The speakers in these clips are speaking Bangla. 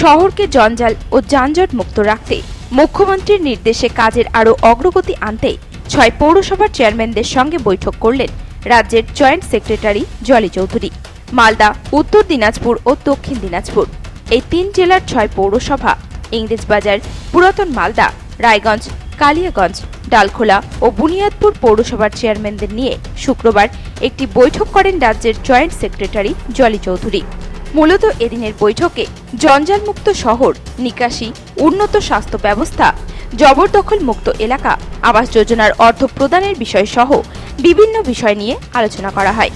শহরকে জঞ্জাল ও যানজট মুক্ত রাখতে মুখ্যমন্ত্রীর নির্দেশে কাজের আরও অগ্রগতি আনতে ছয় পৌরসভার চেয়ারম্যানদের সঙ্গে বৈঠক করলেন রাজ্যের জয়েন্ট সেক্রেটারি জলি চৌধুরী, মালদা, উত্তর দিনাজপুর ও দক্ষিণ দিনাজপুর। এই তিন জেলার ছয় পৌরসভা ইংরেজবাজার, পুরাতন মালদা, রায়গঞ্জ, কালিয়াগঞ্জ, ডালখোলা ও বুনিয়াদপুর পৌরসভার চেয়ারম্যানদের নিয়ে শুক্রবার একটি বৈঠক করেন রাজ্যের জয়েন্ট সেক্রেটারি জলি চৌধুরী। মূলত এদিনের বৈঠকে জঞ্জালমুক্ত শহর, নিকাশি, উন্নত স্বাস্থ্য ব্যবস্থা, জবরদখল মুক্ত এলাকা, আবাস যোজনার অর্থ প্রদানের বিষয় সহ বিভিন্ন বিষয় নিয়ে আলোচনা করা হয়।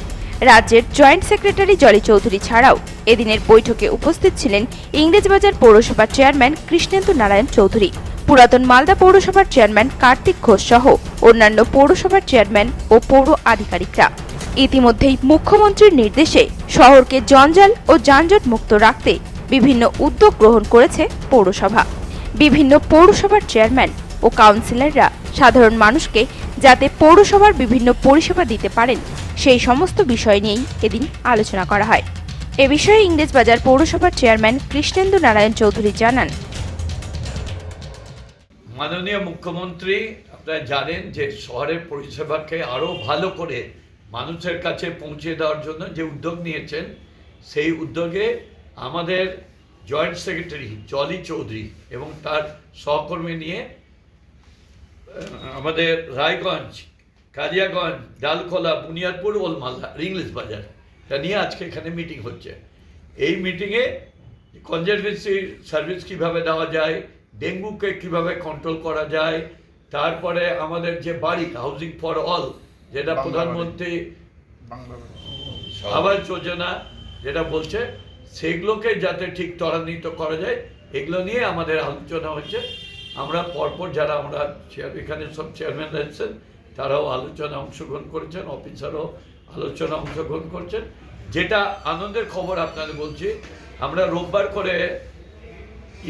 রাজ্যের জয়েন্ট সেক্রেটারি জলি চৌধুরী ছাড়াও এদিনের বৈঠকে উপস্থিত ছিলেন ইংরেজবাজার পৌরসভার চেয়ারম্যান কৃষ্ণেন্দু নারায়ণ চৌধুরী, পুরাতন মালদা পৌরসভার চেয়ারম্যান কার্তিক ঘোষ সহ অন্যান্য পৌরসভার চেয়ারম্যান ও পৌর আধিকারিকরা। ইতিমধ্যেই মুখ্যমন্ত্রীর নির্দেশে শহরকে জঞ্জাল ও যানজট মুক্ত রাখতে বিভিন্ন উদ্যোগ গ্রহণ করেছে পৌরসভা। বিভিন্ন পৌরসভার চেয়ারম্যান ও কাউন্সিলররা সাধারণ মানুষকে যাতে পৌরসভার বিভিন্ন পরিষেবা দিতে পারেন, সেই সমস্ত বিষয় নিয়েই এদিন আলোচনা করা হয়। এ বিষয়ে ইংরেজবাজার পৌরসভার চেয়ারম্যান কৃষ্ণেন্দু নারায়ণ চৌধুরী জানান। মাননীয় মুখ্যমন্ত্রী, আপনারা জানেন যে শহরের পরিষেবাকে আরও ভালো করে মানুষের কাছে পৌঁছে দেওয়ার জন্য যে উদ্যোগ নিয়েছেন, সেই উদ্যোগে আমাদের জয়েন্ট সেক্রেটারি জলি চৌধুরী এবং তার সহকর্মী নিয়ে আমাদের রায়গঞ্জ, কালিয়াগঞ্জ, ডালখোলা, বুনিয়াদপুর, ওলমালদা ইংলিশ বাজার এটা নিয়ে আজকে এখানে মিটিং হচ্ছে। এই মিটিংয়ে কনজারভেন্সি সার্ভিস কীভাবে দেওয়া যায়, ডেঙ্গুকে কীভাবে কন্ট্রোল করা যায়, তারপরে আমাদের যে বাড়ি হাউজিং ফর অল যেটা প্রধানমন্ত্রী আবাস যোজনা যেটা বলছে সেগুলোকে যাতে ঠিক ত্বরান্বিত করা যায় এগুলো নিয়ে আমাদের আলোচনা হচ্ছে। আমরা পরপর যারা আমরা এখানে সব চেয়ারম্যান এসেছেন তারাও আলোচনা অংশগ্রহণ করেছেন অফিসারও আলোচনা অংশগ্রহণ করছেন। যেটা আনন্দের খবর আপনাদের বলছি আমরা রোববার করে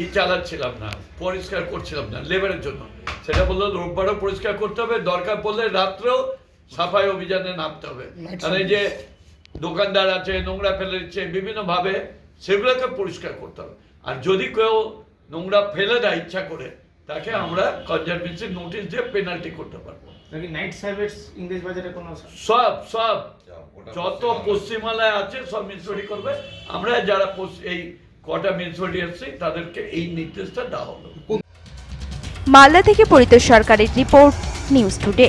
ই চালাচ্ছিলাম না পরিষ্কার করছিলাম না লেবারের জন্য। সেটা বলল রোববারও পরিষ্কার করতে হবে দরকার পড়লে রাত্রেও সাফাই অভিযানে নামতে হবে। মানে এই যে দোকানদার আছে নোংরা ফেলে দিচ্ছে বিভিন্নভাবে সেগুলোকে পরিষ্কার করতে হবে। আর যদি কেউ নোংরা ফেলে দেয় ইচ্ছা করে তাকে আমরা কনজারভেন্সি নোটিশ দিয়ে পেনাল্টি করতে পারব। সব সব। যত পশ্চিমালয় আছে সব মিউনিসিপালিটি করবে। আমরা যারা এই কটা মিউনিসিপালিটি এসছি তাদেরকে এই নির্দেশটা দেওয়া হলো। মালদা থেকে পরিতোষ সরকারের রিপোর্ট নিউজ টুডে।